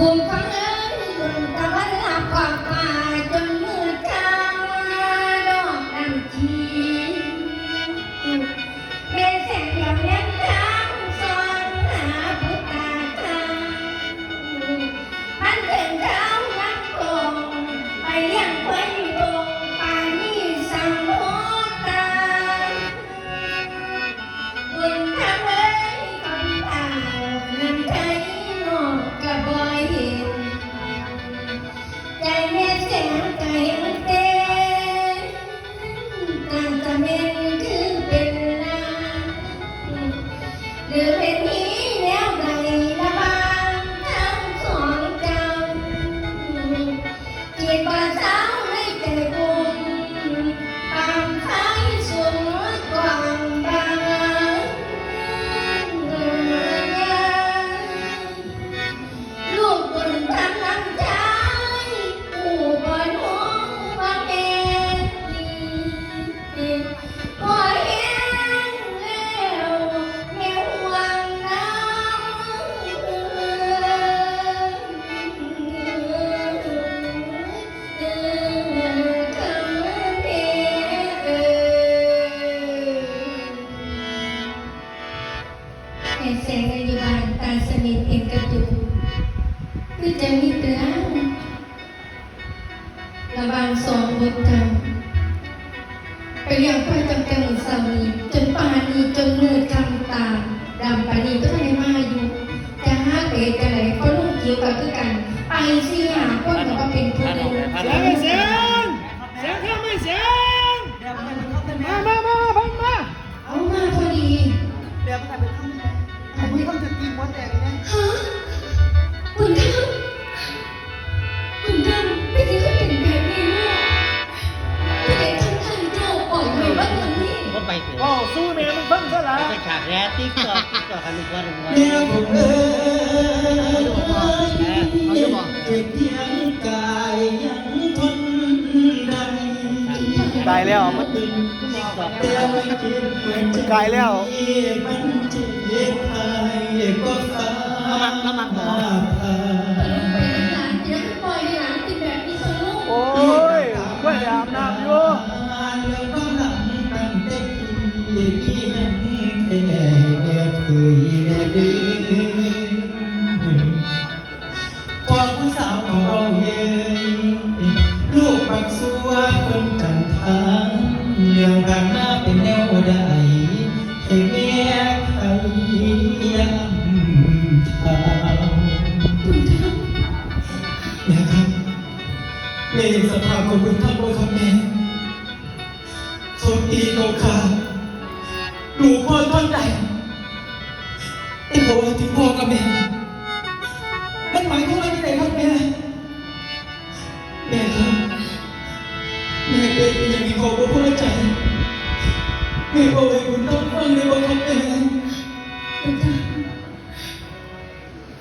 ภูมิ เตือนระบางสองบทจำไปเรียงควายจำแต่หมุนสามีจนป่านนี้จนมืดคำตาดำปานนี้ก็ไม่ได้มาอยู่จะห้าเอ๋จะไหนก็ลูกเกี่ยวกับคือกันไปสิหาคนแต่ว่าเป็นผู้ดูเสียงไม่เสียงเสียงข้าไม่เสียงมามามาพังมาเอามาพอดีเดี๋ยวมันเป็นข้างในอันนี้เขาจะตีหัวแตกนะฮะบุญธรร นี้ก็ไปเถโอ้อะสู้เมียมึงฟังซะละไปฉากแรกติ๊กตอกติ๊กตอกกันลูกว่าลุงว่าแม่ผมเอ้ยเขาจะบอกเจ็บเพียงกายยังทนได้ตายแล้วมันติ๊กตอกแต่ว่าเจ็บเหมือนจะกายแล้วมันเจ็บหายก็ฟ้ามามักมามัก แม่ใครย้ำทางบุญธรรมแม่ครับแม่เห็นสภาของคุณท่านบ่ครับแม่เขาตีเขาขาดูพ่อทนได้แต่บอกว่าถึงพ่อกับแม่มันหมายความว่าที่ไหนครับแม่แม่ครับแม่เป็นย่างมีความพอใจ แม่บอกให้คุณต้องฟังในบทคำแม่บุญธรรม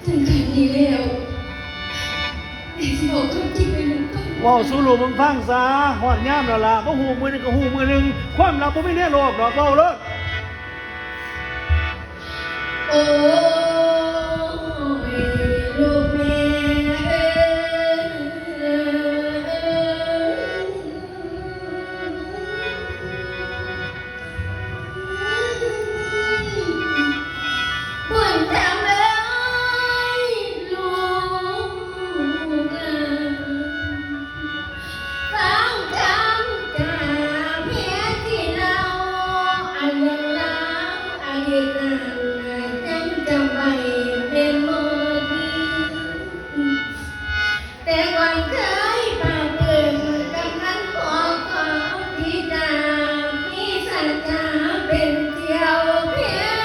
ถึงขั้นนี้แล้วแม่จะบอกความจริงให้ลูกฟังว้าวสู้ลูกมึงฟังซะหอดย่ามแล้วล่ะบ่หูมือนึงก็หูมือนึง ความลับบ่มีแน่โลกดอกเว้าเลยโอ้ พียง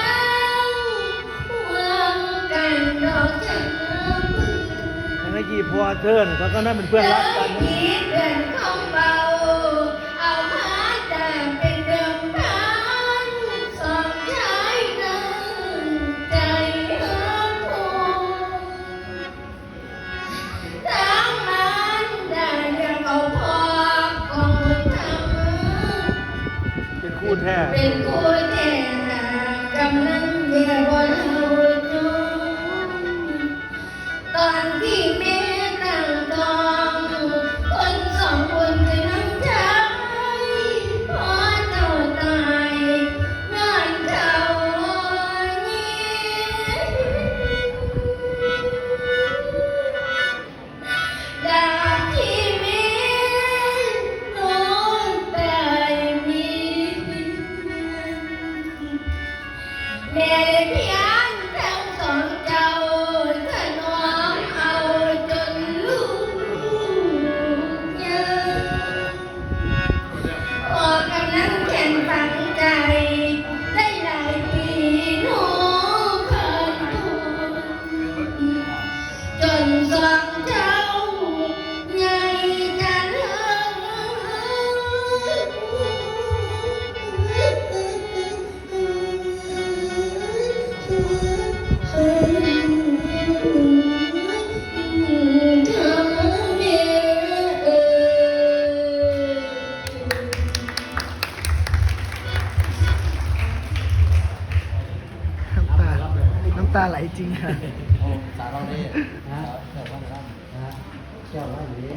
หวังกันดอกจันทร์อันนี้กี่พัวเทิร์นเขาก็นั่นเป็นเพื่อนรักกันำ ตาไหลจริงค่ะ สาเราดีนะฮะเจ้าว่าดี